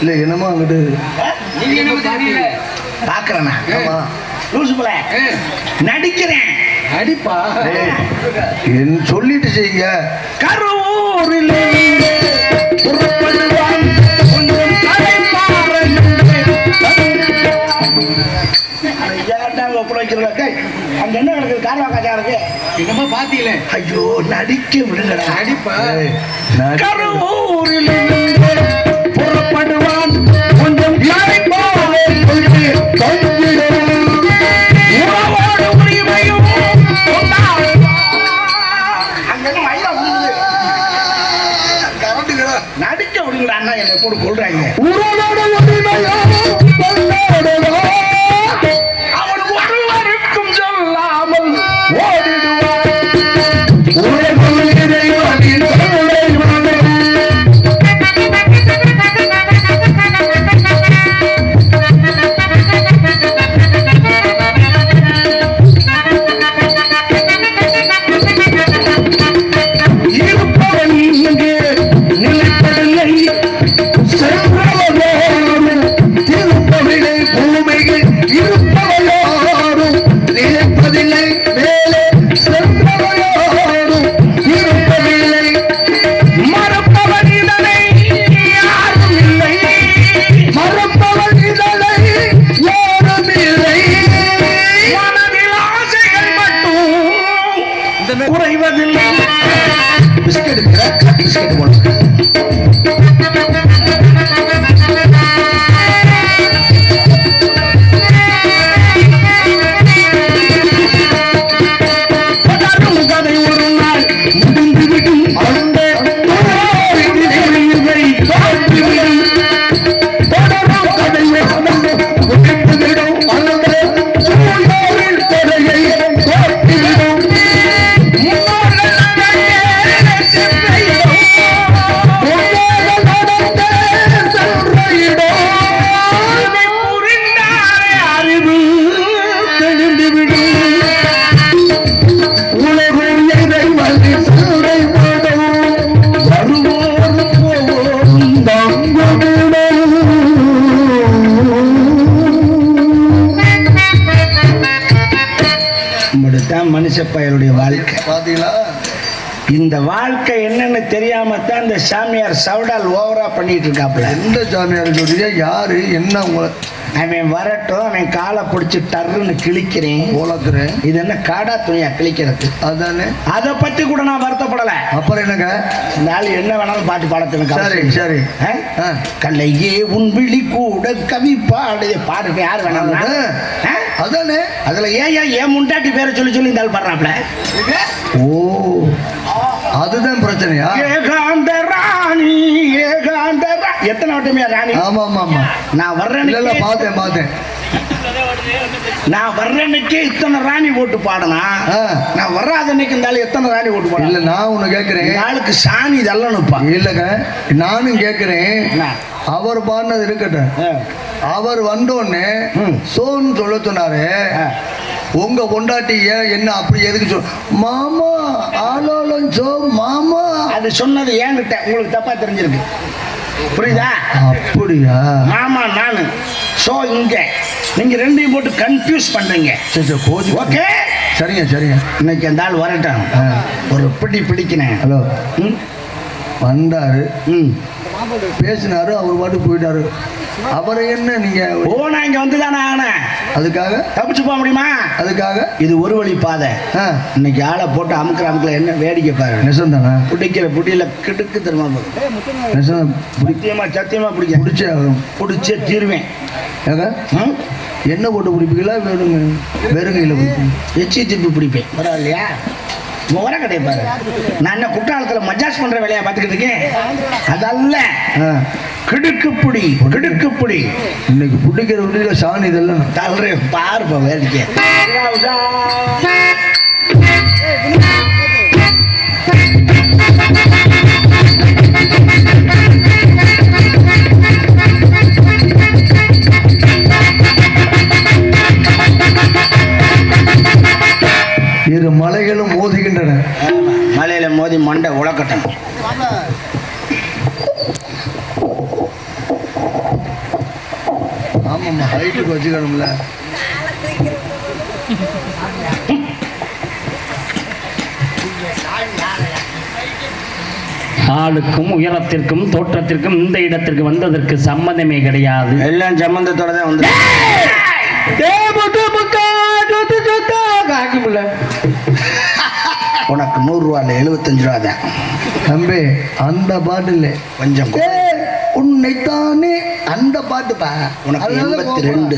இல்ல என்னமோ அங்கிட்டு பாக்குறேனா நடிக்கிறேன். என் சொல்லிட்டு செய்யுங்க. கரூரில் அங்க என்ன நடக்குது? காரணம் காஜா இருக்கு. என்னமா பாத்தீங்களே. ஐயோ நடிக்க விடுங்கடா. நான் கரூரில் என்னை போட்டு கொள்றாங்க பயலுடைய வாழ்க்கை. பாத்தீங்களா? இந்த வாழ்க்கை என்னன்னு தெரியாம தான் இந்த சாமியார் சவுடால் ஓவரா பண்ணிட்டு இருக்காப்புல. எந்த சாமியார் சொல்றீங்க? யாரு? என்ன உங்களை அவன் வரட்டும் அவன் காலை பிடிச்சி டர்ருன்னு கிழிக்கிறேன். போலக்குறேன் இது என்ன காடா துணியா கிழிக்கிறது? அதானே. அதை பத்தி கூட நான் வருத்தப்படல. அப்புறம் என்னங்க? ஆள் என்ன வேணாலும் பாட்டு பாடத்துக்கு சரி சரி. கல்லையே உன் விழி கூட கவி பாடு. பாடுங்க யார் வேணாம் அதானே. அதானே. அதுல ஏன் ஏன் ஏன் முண்டாட்டி பேரை சொல்லி சொல்லி இந்த ஆள் பாடுறாப்ல ஓ. அதுதான் பிரச்சனையா? எத்தனை வட்டமையா ராணி ஆமா ஆமா ஆமா நான் வர்றேன் இல்ல இல்ல பார்த்தேன் பார்த்தேன். நான் வர்றன்னைக்கே இத்தனை ராணி போட்டு பாடனா. நான் வர்றாத அன்னைக்கு இந்த ஆள் எத்தனை ராணி இல்ல பாடலாம் நான் உன்னை கேக்குறேன். இந்த ஆளுக்கு சாணி நிப்பா இல்லங்க நானும் கேக்குறேன். என்ன? அவர் பாடினது இருக்கட்டும். அவர் வந்தோடனே. சோன்னு சொல்ல சொன்னாரு. உங்க பொண்டாட்டி ஏன் என்ன அப்படி எதுக்கு சொல் மாமா ஆலோலம் சோ மாமா. அது சொன்னது ஏன்கிட்ட உங்களுக்கு தப்பா தெரிஞ்சிருக்கு. புரியுதா? அப்படியா? மாமா நானு. சோ இங்க. நீங்க ரெண்டையும் போட்டு கன்ஃபியூஸ் பண்றீங்க. சரி சரி கோஜி ஓகே சரிங்க சரிங்க. இன்னைக்கு அந்த ஆள் வரட்டும். ஒரு பிடி பிடிக்கினேன் ஹலோ. ம்? வந்தாரு. ம். பேசினாரு அவர் பாட்டு போயிட்டாரு. அவரை என்ன நீங்க ஓ நான் இங்க வந்து தானே ஆனேன் அதுக்காக? தப்பிச்சு போக முடியுமா? அதுக்காக? இது ஒரு வழி பாதை. இன்னைக்கு ஆளை போட்டு அமுக்குற அமுக்குல என்ன வேடிக்கை பாரு. நெசம் தானே? பிடிக்கிற புடியில கிடுக்கு திரும்ப நெசம் சத்தியமா சத்தியமா பிடிக்க. பிடிச்சே பிடிச்சே தீருவேன்? என்ன போட்டு பிடிப்பீங்களா வேணுங்க வெறும் கையில் பிடிப்பீங்க எச்சி திருப்பி பிடிப்பேன். பரவாயில்லையா? முகர கடை பாரு. நான் என்ன குற்றாலத்தில் மஜாஸ் பண்ற வேலையை பார்த்துக்கிட்டு இருக்கேன்? அதல்ல. ஆ, கிடுக்கு பிடி கிடுக்கு பிடி இன்னைக்கு பிடிக்கிற விடியில சாணி இதெல்லாம். தள்ளுற பாருப்பா வேடிக்கை வச்சுக்கணும்ல. ஆளுக்கும் உயரத்திற்கும் தோற்றத்திற்கும் இந்த இடத்திற்கு வந்ததற்கு சம்மதமே கிடையாது. எல்லாம் சம்பந்தத்தோட தான் வந்து உனக்கு நூறு ரூபா இல்லை எழுபத்தஞ்சு ரூபா தான். தம்பி அந்த பாட்டு இல்லை கொஞ்சம் உன்னைத்தானே அந்த பாட்டுப்பா உனக்கு எண்பத்தி. ரெண்டு.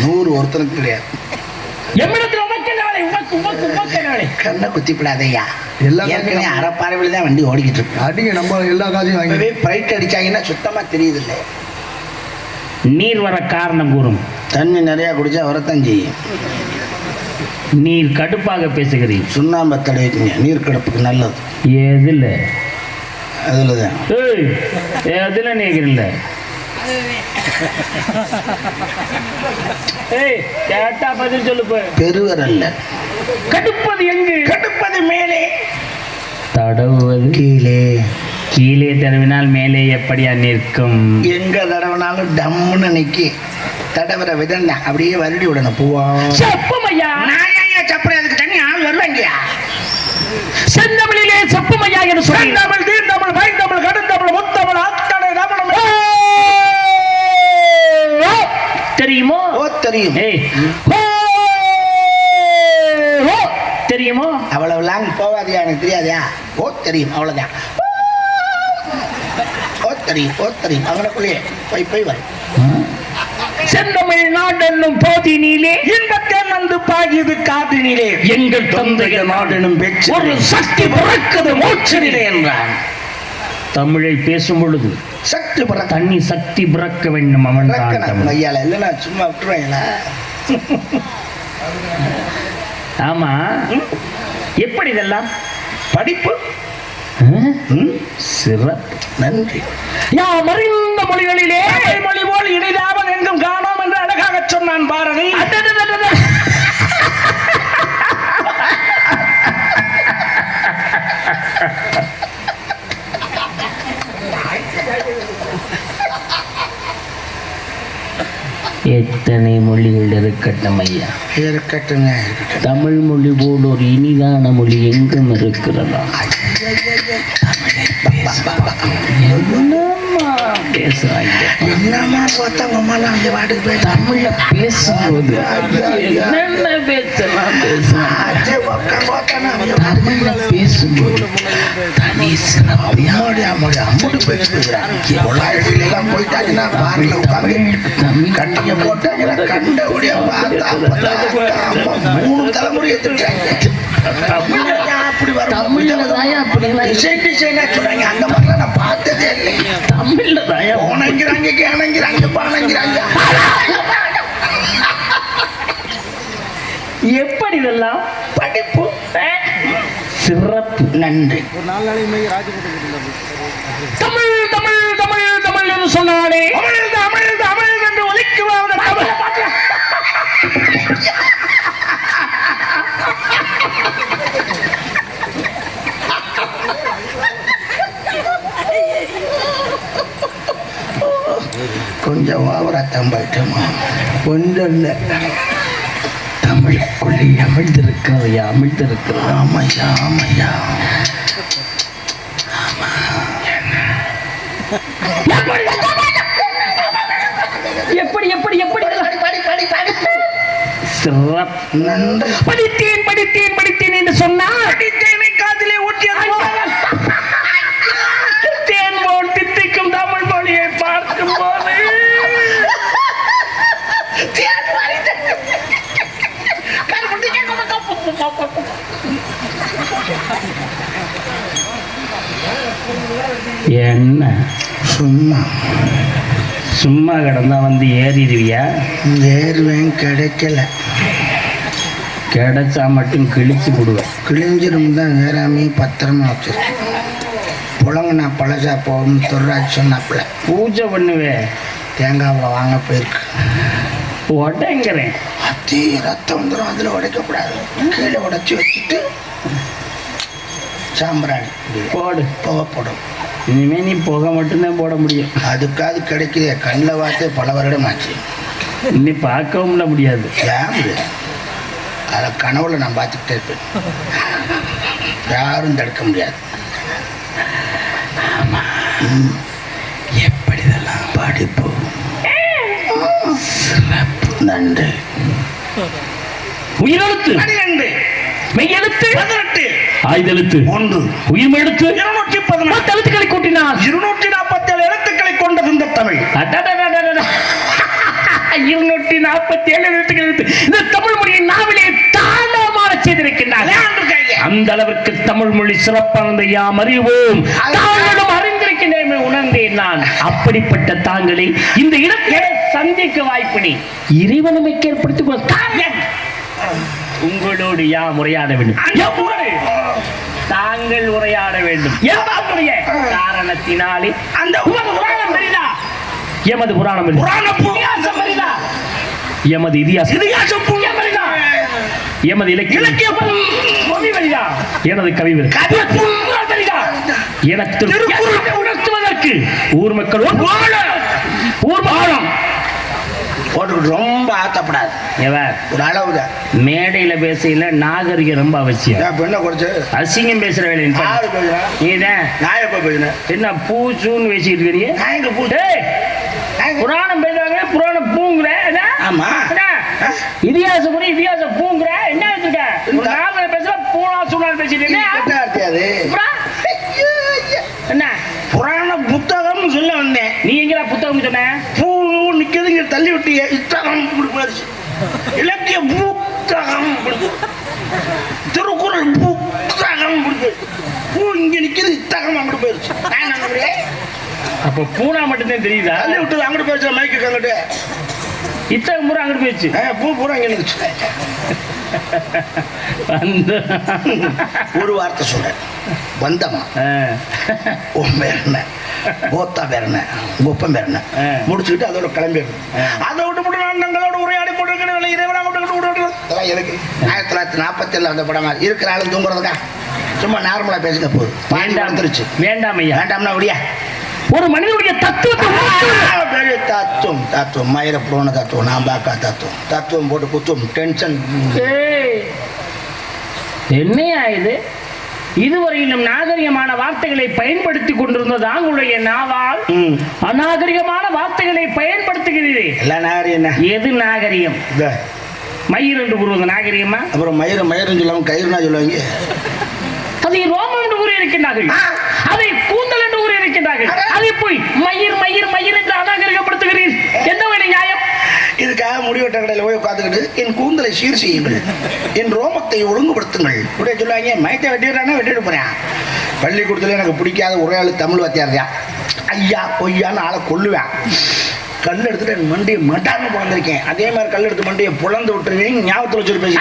நூறு ஒருத்தனுக்கு கிடையாது. கண்ணை குத்திப்படாதையா ஏற்கனவே காசும் அரைப்பாறைவில் தான் வண்டி ஓடிக்கிட்டு இருக்கு. அடிங்க நம்ம எல்லா காசையும் வாங்கி இப்பவே பிரைட் அடிச்சாங்கன்னா சுத்தமா தெரியுது இல்லை நீர் வர காரணம் கூறும். தண்ணி நிறைய குடிச்சா வரத்தான் செய்யும். நீர் கடுப்பாக பேசுகிறீர். சுண்ணாம்பை தடவிக்குங்க. நீர் கிடப்புக்கு நல்லது. எதுல அதில் தான் ஏய் எதுல நீக்கிறல்ல ஏய் கேட்டா பதில் சொல்லு போய் பெருவரல்ல. கடுப்பது எங்கு? கடுப்பது மேலே. தடவுவது கீழே. கீழே தடவினால் மேலே எப்படியா நிற்கும்? எங்க தடவினாலும் டம்முன்னு நிக்கி. தடவுற விதம் அப்படியே வருடி விடணும் பூவா செப்பமையா? நான் ஏன் சப்பரை அதுக்கு தண்ணி ஆள் வருவாங்கயா செந்தமிழிலே செப்பமையா என்று சொல்லி தமிழ் தீர்ந்தமிழ் வைந்தமிழ் கடுந்தமிழ் முத்தமிழ் அத்தனை தமிழ் தெரியுமோ. தெரியும்? அவ்வளவு லாங் போவாதியா எனக்கு தெரியாதயா? ஓ தெரியும் அவ்வளவுதான். ஓ தெரியும் ஓ தெரியும். அவனுக்குள்ளேயே போய் போய் வரும் செந்தமிழ் நாடென்னும் போதினிலே இன்பத்தேன் வந்து பாகியது காதினிலே. எங்கள் தந்தைய நாடெனும் ஒரு சக்தி பிறக்குது மோட்சனிலே என்றான். தமிழை பேசும் பொழுது சக்தி பிறக்க தண்ணி சக்தி பிறக்க வேண்டும் அவன் ஐயால இல்லைன்னா சும்மா விட்டுருவாங்களா ஆமா. எப்படி இதெல்லாம்? படிப்பு. சிறப்பு. நன்றி. யாம் அறிந்த மொழிகளிலே மொழி போல் இனிதாவது எங்கும் காணோம் என்று அழகாக சொன்னான் பாரதி. அடடடடட. எத்தனை மொழிகள் இருக்கட்டும் ஐயா? இருக்கட்டுங்க இருக்கட்டும். தமிழ் மொழி போல் ஒரு இனிதான மொழி எங்கும் இருக்கிறதா? பேசுறாங்க. என்னம்மா பார்த்தா உங்க அம்மா அங்கே பாட்டுக்கு போய் தமிழ்ல பேசும்போது என்னென்ன பேசும்போது தனி சிறப்பு அம்முடி எல்லாம் போயிட்டாங்கன்னா பார்ல உட்காந்து தமிழ் போட்டாங்கன்னா பார்த்தா மூணு தலைமுறை எடுத்துட்டாங்க. தமிழ்ல தாயா அப்படிலாம் டிசைன் டிசைனா சொல்றாங்க அந்த மாதிரிலாம் நான் பார்த்ததே இல்லை. தமிழ்ல தாயா? போனங்கிறாங்க கேனங்கிறாங்க பானங்கிறாங்க எப்படி இதெல்லாம்? படிப்பு. சிறப்பு. நன்றி. தமிழ் தமிழ் தமிழ் தமிழ் என்று சொன்னாலே அமிழ்ந்து அமிழ்ந்து அமிழ்ந்து என்று ஒலிக்குவாங்க தமிழ் கொஞ்சம் கொஞ்சம் இல்லை தமிழுக்குள்ளே அமிழ்ந்திருக்கிறது அமிழ்ந்திருக்கிறது. ஆமையா ஆமையா. எப்படி எப்படி எப்படி? சிறப்பு. படித்தேன் படித்தேன் படித்தேன் என்று சொன்னால் படித்தேனை காதிலே ஊற்றியது தேன் போல் தித்திக்கும் தமிழ் மொழியை பார்க்கும் போது என்ன சும்மா. சும்மா கிடந்தா வந்து ஏறிடுவியா? ஏறுவேன் கிடைக்கல. கிடைச்சா மட்டும் கிழிச்சு விடுவேன் கிழிஞ்சிரும் தான் ஏறாமே பத்திரமா வச்சிருக்கேன். புழங்குனா பழசா போகும் துர்ராஜ் சொன்னாப்புல. பூஜை பண்ணுவேன் தேங்காவில் வாங்க போயிருக்கு. உடங்கிறேன் அத்தி ரத்தம் வந்துடும் அதில் உடைக்கக்கூடாது. கீழே உடைச்சி வச்சுட்டு சாம்பிராணி. போடு. புகை போடும் இனிமே நீ புகை மட்டும்தான் போட முடியும். அதுக்காவது கிடைக்குதே. கண்ணில் பார்த்தே பல வருடம் ஆச்சு இனி பார்க்கவும் முடியாது. ஏன்? அதை கனவுல நான் பார்த்துக்கிட்டே இருப்பேன். யாரும் தடுக்க முடியாது. எப்படி இதெல்லாம் படிப்பு சிறப்பு. நன்றி. உயிரெழுத்து. பனிரெண்டு மெய்யெழுத்து பதினெட்டு. ஆய்தெழுத்து ஒன்று. உயிர்மெழுத்து இருநூற்றி பத்து எழுத்துக்களை கூட்டினார். இருநூற்றி நாற்பத்தி ஏழு எழுத்துக்களை கொண்டது இந்த தமிழ். இருநூற்றி நாற்பத்தி ஏழு எழுத்துக்கள் எழுத்து இந்த தமிழ் மொழியை நாவிலே தாண்டவமாக செய்திருக்கின்றார். அந்த அளவிற்கு தமிழ் மொழி சிறப்பானது யாம் அறிவோம். தாங்களும் அறிந்திருக்கின்றேன் உணர்ந்தேன் நான். அப்படிப்பட்ட தாங்களை இந்த இடத்திலே சந்திக்க வாய்ப்பினை இறைவனுமைக்கு ஏற்படுத்திக் கொள்ள தாங்கள் உங்களோடு யாம் உரையாட வேண்டும்? தாங்கள் உரையாட வேண்டும். காரணத்தினாலே. அந்த புராணம் பெரிதா? எமது புராணம் பெரிதா? எமது இதிகாசம். இதிகாசம் பெரிதா? எமது இலக்கிய எனது கவி எனக்கு உணர்த்துவதற்கு ஊர் மக்கள். ஊர் வாழம் போட்டுக்கிட்டு ரொம்ப ஆத்தப்படாது. ஒரு அளவு தான் மேடையில பேசையில நாகரிகம் ரொம்ப அவசியம். பெண்ணை குறைச்சு அசிங்கம் பேசுற வேலை யாரு பேசுறா? நீதான். நான் எப்ப பேசுனேன் என்ன பூச்சூன்னு பேசிட்டு இருக்கிறீங்க? நான் எங்க பூ புராணம் பேசுறாங்க புராணம் பூங்குற என்ன? ஆமா. என்ன? இதிகாசம் புரி இதிகாசம் பூங்குற என்ன வச்சிருக்க? நாவல பேசுற பூனா சூழல் பேசிட்டு கெட்ட இருக்க? வார்த்தை அது அப்புறம்? என்ன? புராண புத்தகம்னு சொல்ல வந்தேன். நீ எங்கடா புத்தகம் சொன்ன? பூ தள்ளி விட்டீங்க இத்தகம் கொடுப்பாரு இலக்கிய புத்தகம் திருக்குறள் புத்தகம் பூ இங்க நிக்கிறது இத்தகம் அங்கிட்டு போயிருச்சு. நான் என்ன அப்ப பூனா மட்டும்தான் தெரியுதா? தள்ளி விட்டு அங்கிட்டு போயிருச்சு மைக்கு அங்கிட்டு. இத்தனை முறை அங்கிட்டு போயிடுச்சு பூ பூரா இங்க அந்த ஒரு வார்த்தை சொல்றேன். வந்தமா ஆ. உன் பேர் என்ன? கோத்தா பேர் என்ன? குப்பம் பேர் என்ன. முடிச்சுக்கிட்டு அதோட கிளம்பிடணும் அதை விட்டு விட்டு நான் தங்களோட உரையாடி போட்டுருக்கேன் இறைவனா அதெல்லாம் எனக்கு ஆயிரத்தி தொள்ளாயிரத்தி நாற்பத்தி ஏழுல வந்த படமா இருக்கிற ஆளும் தூங்குறதுக்கா? சும்மா நார்மலா பேசுங்க பாண்டி வேண்டாம். வந்துருச்சு. வேண்டாம் ஐயா. வேண்டாம்னா விடியா? ஒரு மனிதனுடைய தத்துவத்தை தத்துவம் தத்துவம். மயிர புரோண தத்துவம் நான் பாக்கா தத்துவம். தத்துவம் போட்டு குத்துவம் டென்ஷன் என்னையா இது? இதுவரையிலும் நாகரிகமான வார்த்தைகளை பயன்படுத்தி கொண்டிருந்த தாங்களுடைய நாவால். அநாகரிகமான வார்த்தைகளை பயன்படுத்துகிறீர்கள் எல்லா நாகரிகம் என்ன? எது நாகரிகம். மயிர் என்று கூறுவது நாகரிகமா? அப்புறம் மயிர மயிரம் சொல்லாம கயிறுனா சொல்லுவாங்க. அதை ரோமம் என்று கூறி இருக்கின்றார்கள். அதை அட. அதை போய் மயிர் மயிர் மயிர் என்று அநாகரிகப்படுத்துகிறீர் என்ன நியாயம் இதுக்காக முடிவெட்ட கடையில் போய் உட்காந்துக்கிட்டு என் கூந்தலை சீர் செய்யுங்கள் என் ரோமத்தை ஒழுங்குபடுத்துங்கள் இப்படியே சொல்லுவாங்க மயத்தை வெட்டிடுறானா வெட்டிட்டு போறேன் பள்ளிக்கூடத்துல எனக்கு பிடிக்காத ஒரே ஆளு தமிழ் வாத்தியார் தான் ஐயா பொய்யான்னு ஆளை கொல்லுவேன் கல் எடுத்துட்டு என் மண்டியை மட்டான்னு பிறந்திருக்கேன் அதே மாதிரி கல் எடுத்து மண்டியை புலந்து விட்டுருவேன் ஞாபகத்தில் வச்சுட்டு பேசி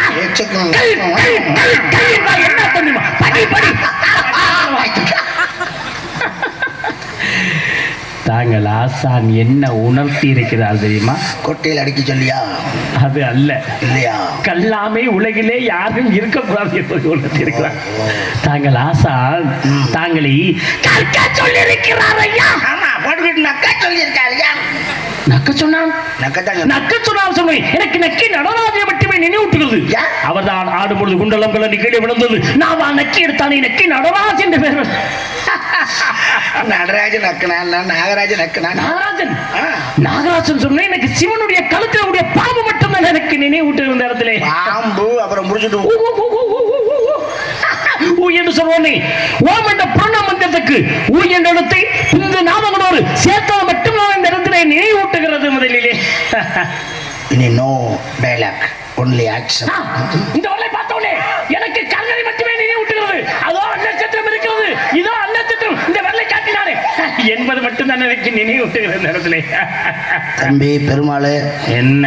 தாங்கள்? ஆசான் என்ன உணர்த்தி இருக்கிறார் தெரியுமா? கொட்டையில் அடிக்க சொல்லியா? அது அல்ல. இல்லையா? கல்லாமை உலகிலே யாரும் இருக்கக்கூடாது என்பதை உணர்த்தி இருக்கிறார் தாங்கள் ஆசான் தாங்களை கற்க சொல்லியிருக்கிறார் ஐயா. ஆமா போட்டுக்கிட்டு நக்கா சொல்லியிருக்காருயா நக்க சொன்னான். நக்க சொன்னான் சொன்னேன். எனக்கு நக்கி நடராஜை மட்டுமே நினைவூட்டுகிறது. ஏன்? அவர்தான் ஆடும் பொழுது குண்டலம் கலந்து கீழே விழுந்தது. நான் தான் நக்கி எடுத்தானே நக்கி நடராஜ் என்று பெயர். நடராஜன் நக்கனான் நாகராஜன் நக்கனான். நாகராஜன். நாகராஜன் சொன்னேன் எனக்கு சிவனுடைய கழுத்தில் உடைய பாம்பு மட்டும்தான் எனக்கு நினைவூட்டு இருந்த இடத்துல பாம்பு அப்புறம் முடிச்சுட்டு ஊ, என்று சொல்வோனே ஓம் என்ற பிரணவ மந்திரத்துக்கு ஊ என்ற இடத்தை இந்த நாமங்களோடு சேர்த்தால் மட்டும்தான் இந்த இடத்துல நினைவூட்டுகிறது முதலிலே. இனி நோ டைலாக் ஒன்லி ஆக்ஷன் இந்த வலை பார்த்தோனே எனக்கு கண்ணனை மட்டுமே நினைவூட்டுகிறது. அதோ நட்சத்திரம் இருக்கிறது. இதோ நட்சத்திரம் இந்த வெள்ளை காட்டினானே என்பது மட்டும்தான் எனக்கு நினைவூட்டுகிறது இந்த இடத்துல தம்பி பெருமாள். என்ன?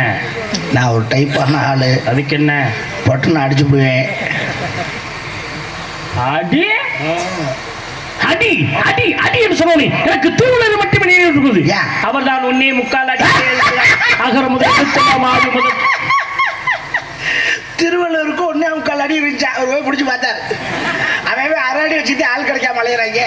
நான் ஒரு டைப்பான ஆளு. அதுக்கு என்ன? பட்டுன்னு அடிச்சு விடுவேன். அடி? அடி அடி அடி என்று சொன்னோனே எனக்கு திருவள்ளுவர் மட்டுமே நினைவூட்டுகிறது. ஏன்? அவர்தான் உன்னே முக்கால் அடி அகர முதல் சுத்தமாக முதல் திருவள்ளுவருக்கு ஒன்னே முக்கால் அடி இருந்துச்சு அவர் போய் பிடிச்சி பார்த்தாரு. அவன் அரடி வச்சுட்டு ஆள் கிடைக்காம அலையறாங்க.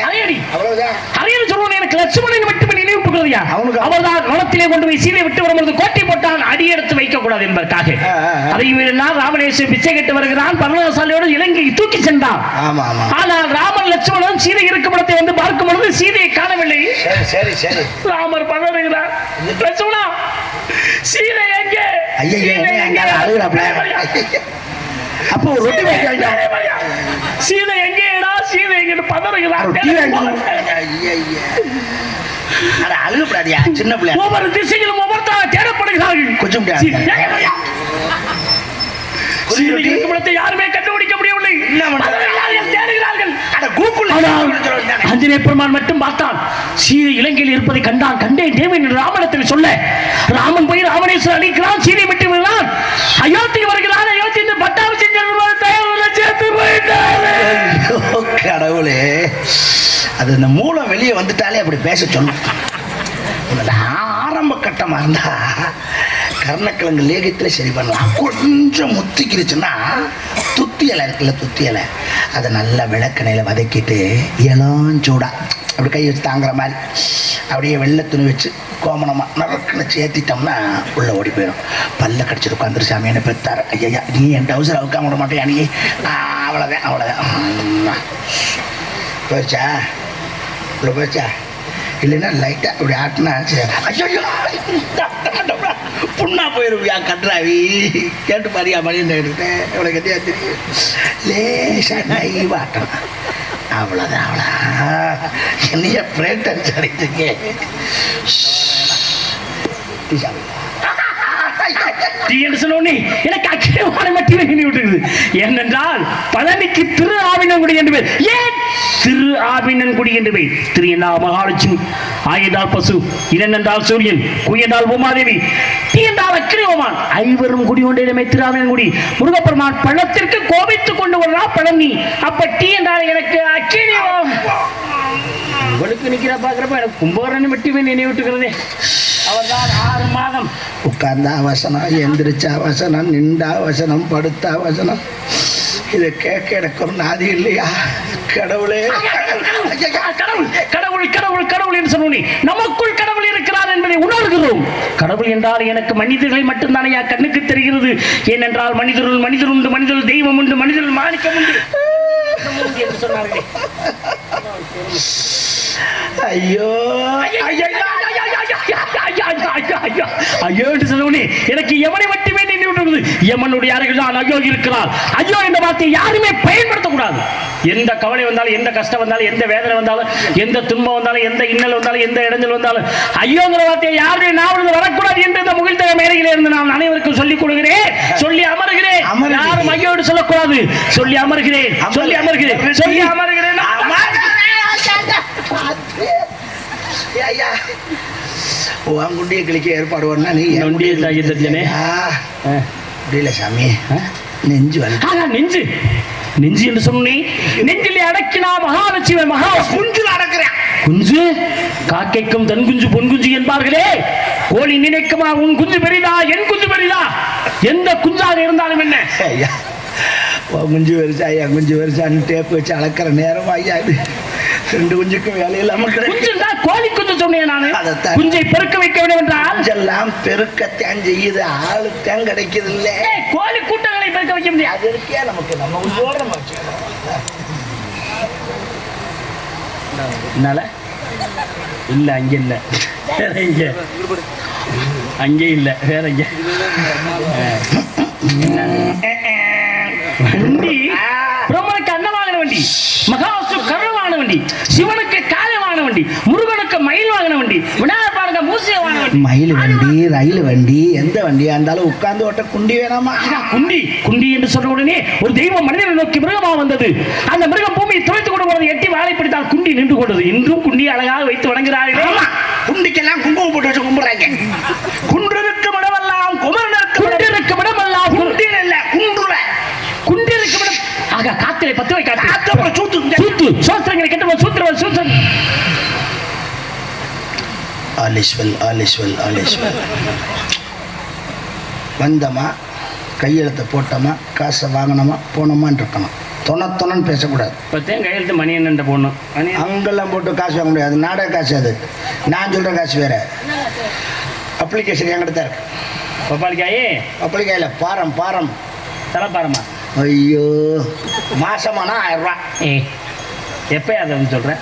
அவ்வளவுதான். அரையடி சொல்லுவோம் எனக்கு லட்சுமணன் மட்டுமே நினைவுபடுகிறதையா அவனுக்கு- அவர்தான் வனத்திலே கொண்டு போய் சீதை விட்டு வரும்பொழுது கோட்டை போட்டால் அடி எடுத்து வைக்க கூடாது என்பதற்காக. அதை மீறினால் ராமநேசன் பிச்சை கட்டு வருகிறான். பர்ணசாலையோடு இலங்கை தூக்கி சென்றான். ஆமா ஆமா. ஆனால் ராமன் லட்சுமணன் சீதை இருக்கும் இடத்தை வந்து பார்க்கும் பொழுது சீதையை காணவில்லை. சரி சரி சரி. ராமர் பதறுகிறார் லட்சுமணா சீதை எங்கே? சின்ன பிள்ளை. ஒவ்வொரு திசையிலும் ஒவ்வொருத்தா தேடப்படுகிறார்கள். கொஞ்சம் சீதை இருக்குமிடத்தை யாருமே கண்டுபிடிக்க முடியவில்லை. தேடுகிறார்கள். ஆனால் அஞ்சனே பெருமான் மட்டும் பார்த்தான். சீதை இலங்கையில் இருப்பதை கண்டான். கண்டேன் தேவன் என்று சொல்ல ராமன் போய் ராமணேஸ்வரர் அழிக்கிறான் சீதை விட்டு விடுகிறான். அயோத்தி வருகிறான். அயோத்தி இந்த பட்டாபிஷேகம் சேர்த்து போயிட்டாரு. கடவுளே. அது இந்த மூலம் வெளியே வந்துட்டாலே அப்படி பேச சொல்லும் ஆரம்ப கட்டமாக இருந்தா கர்ணக்கிழங்கு லேகத்தில் சரி பண்ணலாம். கொஞ்சம் முத்திக்கிருச்சுன்னா துத்தி இலை இருக்குல்ல துத்தி இலை. அதை நல்லா விளக்கணையில் வதக்கிட்டு இளஞ்சூடா அப்படி கை வச்சு தாங்குற மாதிரி. அப்படியே வெள்ளை துணி வச்சு கோமணமாக நறுக்குன்னு சேர்த்திட்டோம்னா உள்ளே ஓடி போயிடும். பல்ல கடிச்சிட்டு உட்காந்துரு சாமி என்ன பெத்தார். ஐயா நீ என் டவுசர் அவுக்காம விட மாட்டேன் நீ? அவ்வளோதான் அவ்வளோதான் போயிடுச்சா உள்ள போயிடுச்சா இல்லைன்னா லைட்டாக அப்படி ஆட்டினா ஐயோ புண்ணா போயிருவியா கன்றாவி? கேட்டு பாரியா மணின்னு எடுத்தேன் இவ்வளோ கட்டியா தெரியும்? லேசாக நைவ் ஆட்டணும் அவ்வளோதான் அவ்வளோ என்னைய பிரேட் அடிச்சிருக்கே எனக்கு அக்கிரமான மட்டிலே விட்டுருது ஏனென்றால் பழனிக்கு திரு ஆவினங்குடி என்று பேர். ஏன் சிறு ஆவினன் குடி என்று வை. திரு என்ன மகாலட்சுமி. ஆயதால் பசு இரண்டால் சூரியன் குயனால் உமாதேவி தீண்டால் அக்கிரியோமான் ஐவரும் குடி ஒன்றிடமே திருவாவினன் குடி முருகப்பெருமான் பள்ளத்திற்கு கோபித்துக் கொண்டு வரலாம் பழனி அப்ப டீ என்றால் எனக்கு அக்கிரியோ உங்களுக்கு நிக்கிற பாக்குறப்ப எனக்கு கும்பகரன் மட்டுமே நினைவிட்டுக்கிறதே அவர்தான் ஆறு மாதம். உட்கார்ந்த அவசனம் எந்திரிச்ச அவசனம் நின்ற அவசனம் படுத்த அவசனம் இதை கேட்க எனக்கு ஒரு நாதி இல்லையா? கடவுளே. கடவுள் கடவுள் கடவுள் கடவுள் என்று சொன்னோனே நமக்குள் கடவுள் இருக்கிறார் என்பதை உணர்கிறோம். கடவுள் என்றால் எனக்கு மனிதர்கள் மட்டும்தானே என் கண்ணுக்கு தெரிகிறது. ஏனென்றால் மனிதருள் மனிதர் உண்டு மனிதருள் தெய்வம் உண்டு மனிதருள் மாணிக்கம் உண்டு. என்று சொன்னார்களே ஐயோ ஐயோ, ஐயோ, என்று சொன்னவனே எனக்கு எவனை மட்டுமே நினைவுகிறது எமனுடைய அருகில் தான் ஐயோ இருக்கிறார் ஐயோ என்ற வார்த்தையை யாருமே பயன்படுத்தக்கூடாது. எந்த கவலை வந்தாலும் எந்த கஷ்டம் வந்தாலும் எந்த வேதனை வந்தாலும் எந்த துன்பம் வந்தாலும் எந்த இன்னல் வந்தாலும் எந்த இடைஞ்சல் வந்தாலும் ஐயோங்கிற வார்த்தையை யாருடைய நாவலில் வரக்கூடாது என்று இந்த முகிழ்த்தக மேடையில் இருந்து நான் அனைவருக்கும் சொல்லிக் கொடுக்கிறேன். சொல்லி அமருகிறேன். அமருகிறேன். யாரும் ஐயோடு சொல்லக்கூடாது. சொல்லி அமருகிறேன். சொல்லி அமருகிறேன். சொல்லி அமருகிறேன். ஐயா உன் குண்டியை கிளிக்க ஏற்பாடு பண்ணா நீ நொண்டியை தாக்கி. ஆ, முடியல சாமி. நெஞ்சு வலி. நெஞ்சு. நெஞ்சு என்று சொன்னேன் நெஞ்சிலே அடக்கினா மகாலட்சுமி மகா குஞ்சுல அடக்குறேன். குஞ்சு? காக்கைக்கும் தன் குஞ்சு பொன் குஞ்சு என்பார்களே. கோழி நினைக்குமா உன் குஞ்சு பெரிதா என் குஞ்சு பெரிதா? எந்த குஞ்சாக இருந்தாலும் என்ன? ஐயா குஞ்சு வெறிச்சா ஐயா குஞ்சு வெறிச்சான்னு டேப் வச்சு அளக்கிற நேரம் ஐயா இது. ரெண்டு குஞ்சுக்கும் வேலை இல்லாம குஞ்சுன்னா கோழி குஞ்சு சொன்னேன் நானு. குஞ்சை பெருக்க வைக்க வேண்டும் என்றால் குஞ்செல்லாம் பெருக்கத்தான் செய்யுது. ஆளுத்தான் கிடைக்குது இல்ல கோழி கூட்டங்களை பெருக்க வைக்க முடியாது. அது இருக்கே நமக்கு நம்ம குஞ்சோட நம்ம என்னால? இல்ல அங்க இல்ல. வேற இங்க அங்கே இல்ல வேற இங்க வண்டி பிரம்மனுக்கு அன்னவாகன வண்டி. மகாசு கருவான வண்டி சிவனுக்கு காலவான வண்டி முருகனுக்கு மயில் வாங்கின வண்டி விநாயகர் பாருங்க மூசிய வாங்கின வண்டி. மயில் வண்டி ரயில் வண்டி எந்த வண்டியா இருந்தாலும் உட்கார்ந்து ஓட்ட குண்டி வேணாமா? குண்டி குண்டி என்று சொன்ன உடனே ஒரு தெய்வம் மனிதனை நோக்கி மிருகமா வந்தது. அந்த மிருகம் பூமியை துவைத்து கொண்டு போனது எட்டி வாழை பிடித்தால் குண்டி நின்று கொண்டது. இன்றும் குண்டி அழகாக வைத்து வணங்குகிறார்களே. குண்டிக்கெல்லாம் குங்குமம் போட்டு வச்சு கும்பிடுறாங்க. குன்றிருக்கும் all is well all is well all is well வந்தோமா? கையெழுத்தை போட்டோமா? காசை வாங்கினோமா? போனோமான்னு இருக்கணும் தொண தொணன்னு பேசக்கூடாது. இப்போத்தையும் கையெழுத்து மணி என்னண்ட போடணும் அங்கெல்லாம் போட்டு காசு வாங்க முடியாது. நாடக காசு அது. நான் சொல்கிற காசு வேற. அப்ளிகேஷன் என்கிட்ட தான் இருக்கு. பப்பாளிக்காயே? அப்ளிகையில் பாரம் பாரம். தலைப்பாரமா ஐயோ. மாசமானா ஆயிரம் ரூபா. எப்போ அதை வந்து சொல்கிறேன்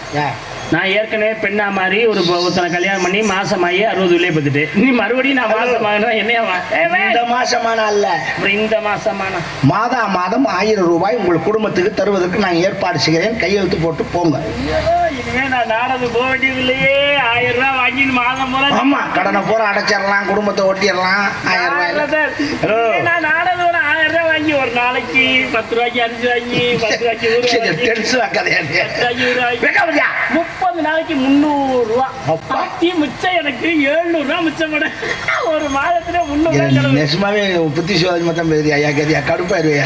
நான் ஏற்கனவே பெண்ணா மாதிரி ஒரு ஒருத்தனை கல்யாணம் பண்ணி மாசமாயி அறுபது உள்ளே பார்த்துட்டு நீ மறுபடியும் நான் மாசமாகனா என்னையா இந்த மாசமானா அல்ல அப்புறம் இந்த மாசமானா? மாதா மாதம் ஆயிரம் ரூபாய் உங்கள் குடும்பத்துக்கு தருவதற்கு நான் ஏற்பாடு செய்கிறேன். கையெழுத்து போட்டு போங்க. இனிமே நான் நாடது போக வேண்டியதில்லையே. ஆயிரம் ரூபாய் வாங்கி மாதம் போல ஆமா கடனை பூரா அடைச்சிடலாம் குடும்பத்தை ஒட்டிடலாம். ஆயிரம் ரூபாய் ஹலோ. ரூபாய் வாங்கி ஒரு நாளைக்கு பத்து ரூபாய்க்கு அரிசி வாங்கி பத்து ரூபாய்க்கு பத்து முப்பது நாளைக்கு முந்நூறு ரூபா. பாக்கி மிச்சம் எனக்கு எழுநூறு ரூபா மிச்சம் பண்ண ஒரு மாதத்துல முந்நூறு. நெசமாவே புத்தி சுவாதி மொத்தம் பேதி ஐயா கதியா கடுப்பாயிருவையா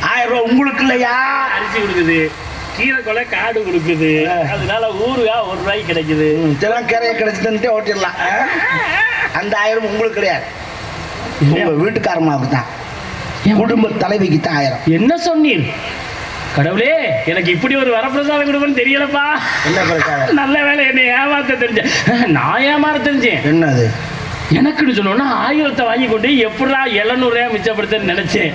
ஆயிரம் ரூபாய் உங்களுக்கு இல்லையா? அரிசி கொடுக்குது. கீரை கொலை காடு கொடுக்குது. அதனால ஊருகா ஒரு ரூபாய்க்கு கிடைக்குது. இதெல்லாம் கரையை கிடைச்சிட்டு ஓட்டிடலாம்? அந்த ஆயிரம் உங்களுக்கு கிடையாது. உங்க வீட்டுக்காரமாவுக்கு தான் குடும்ப தலைவிக்கு தான் ஆயிரம். என்ன சொன்னீர்? கடவுளே எனக்கு இப்படி ஒரு வரப்பிரசாதம் கொடுப்பேன்னு தெரியலப்பா. என்ன பிரச்சனை நல்ல வேலை என்னை ஏமாத்த தெரிஞ்சேன் நான் ஏமாற தெரிஞ்சேன். என்னது? எனக்குன்னு சொன்னோன்னா ஆயிரத்தை வாங்கி கொண்டு எப்படா எழுநூறுவா மிச்சப்படுத்துன்னு நினைச்சேன்.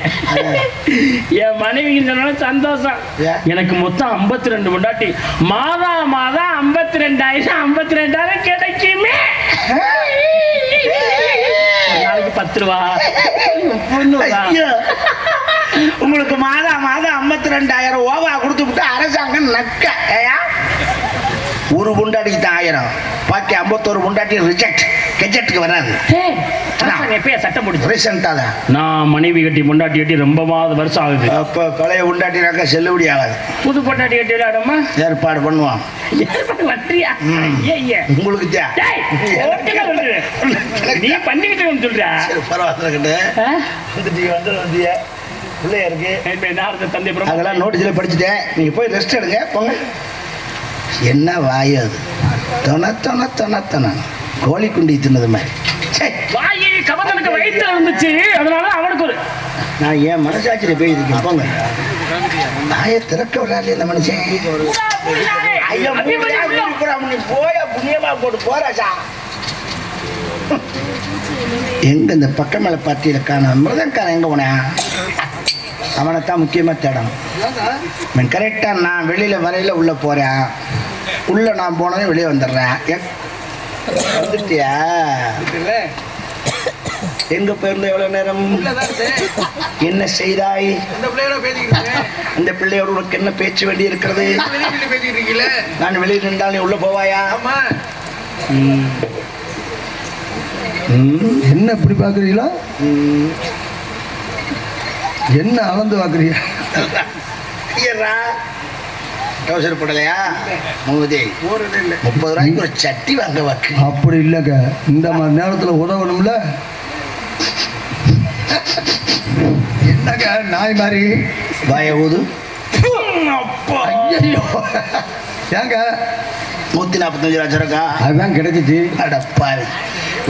என் மனைவிக்கு சொன்னா சந்தோஷம்? எனக்கு மொத்தம் ஐம்பத்தி ரெண்டு முண்டாட்டி மாதா மாதம் ஐம்பத்தி ரெண்டாயிரம் ஐம்பத்தி ரெண்டாயிரம் கிடைக்குமே பத்து ரூபா உங்களுக்கு மாதம் மாதம் ஐம்பத்தி ரெண்டாயிரம் ஓவா கொடுத்து விட்டு அரசாங்கம் நக்க. ஒரு புண்டாட்டிக்கு தான் ஆயிரம். பாக்கி ஐம்பத்தோரு புண்டாட்டி ரிஜெக்ட் கெஜெட்டுக்கு வராது. சட்டம் போடுச்சு? ரீசெண்டாக நான் மனைவி கட்டி பொண்டாட்டி கட்டி ரொம்ப வருஷம் ஆகுது. அப்போ பழைய புண்டாட்டினாக்கா செல்லுபடி ஆகாது. புது பொண்டாட்டி கட்டி விளையாடுமா ஏற்பாடு பண்ணுவான். ஐயா உங்களுக்கு. நீ பண்ணிக்கிட்டு சொல்றியா சரி பரவாயில்ல கிட்ட? வந்துட்டீங்க வந்து வந்தீங்க பிள்ளைய இருக்கு. தந்தை பிரம்ம- அதெல்லாம் நோட்டீஸில் படிச்சுட்டேன். நீங்கள் போய் ரெஸ்ட் எடுங்க போங்க. என்ன வாயு அது? தொண தொண தொண தொண. கோழி குண்டி தின்னது மாதிரி வாயி இருந்துச்சு அதனால அவனுக்கு ஒரு நான் என் மனசாட்சியில் போயிருக்கேன். போங்க. நாயை திறக்க விளையாடல இந்த மனுஷன். ஐயா, நீ போயா புண்ணியமா போட்டு எங்க இந்த பக்க மேல பார்ட்டியில காண? மிருதங்காரன் எங்க போனேன் அவனை தான் முக்கியமா தேடணும். அவன் கரெக்டா நான் வெளியில வரையில உள்ள போறேன். உள்ள நான் போனதும் வெளியே வந்துடுறேன். வந்துட்டியா? எங்க போயிருந்த எவ்வளவு நேரம்? என்ன செய்தாய்? அந்த பிள்ளையோடு உனக்கு என்ன பேச்சு வேண்டி இருக்கிறது? நான் வெளியே நின்றால் நீ உள்ள போவாயா? என்ன இப்படி பார்க்குறீங்களா? ம். என்ன அளந்து பார்க்குறீங்க? டவுசர் போடலையா மூதே முப்பது ரூபாய்க்கு ஒரு சட்டி வாங்க வாக்கு. அப்படி இல்லைங்க. இந்த மாதிரி நேரத்தில் உதவணும்ல. என்னங்க நாய் மாதிரி? வாய ஊது. ஐயோ ஏங்க? நூத்தி நாற்பத்தஞ்சு லட்சம் இருக்கா அதுதான் கிடைச்சிச்சு அடப்பாவி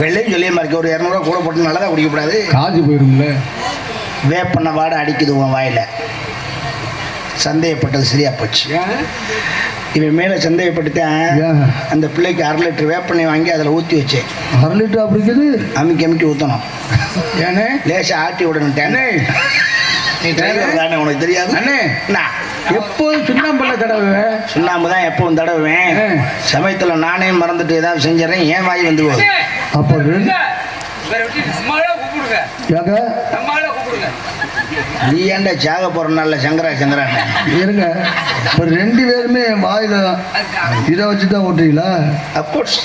வெள்ளையும் சொல்லியமா இருக்கு. ஒரு இரநூறுவா கூட போட்டு நல்லதா குடிக்கக்கூடாது. காசு போயிரும்ல. வேப்பண்ண வாடை அடிக்குது உன் வாயில. சந்தேகப்பட்டது சரியா போச்சு. இவன் மேல சந்தேகப்பட்டுட்டேன்? அந்த பிள்ளைக்கு அரை லிட்டர் வேப்பெண்ணெய் வாங்கி அதில் ஊற்றி வச்சேன். அரை லிட்டர் அப்படி இருக்குது அமுக்கி அமுக்கி ஊற்றணும் ஏனே? லேசா ஆட்டி விடணுட்டேன் நீ டிரைவர் தானே உனக்கு தெரியாது? அண்ணே. என்ன எப்போதும் சுண்ணாம்பல்ல தடவை சுண்ணாம்பு தான் எப்பவும் தடவுவேன். சமயத்துல நானே மறந்துட்டு ஏதாவது செஞ்சிடறேன் ஏன் வாய் வந்து போகுது. அப்போ ரெண்டு ஏங்க? நீ ஏன்டா சாக போற நாள்ல சங்கரா சங்கரா? இருங்க இப்போ ரெண்டு பேருமே வாயில இதை வச்சு தான் ஓட்டுறீங்களா அப்கோர்ஸ்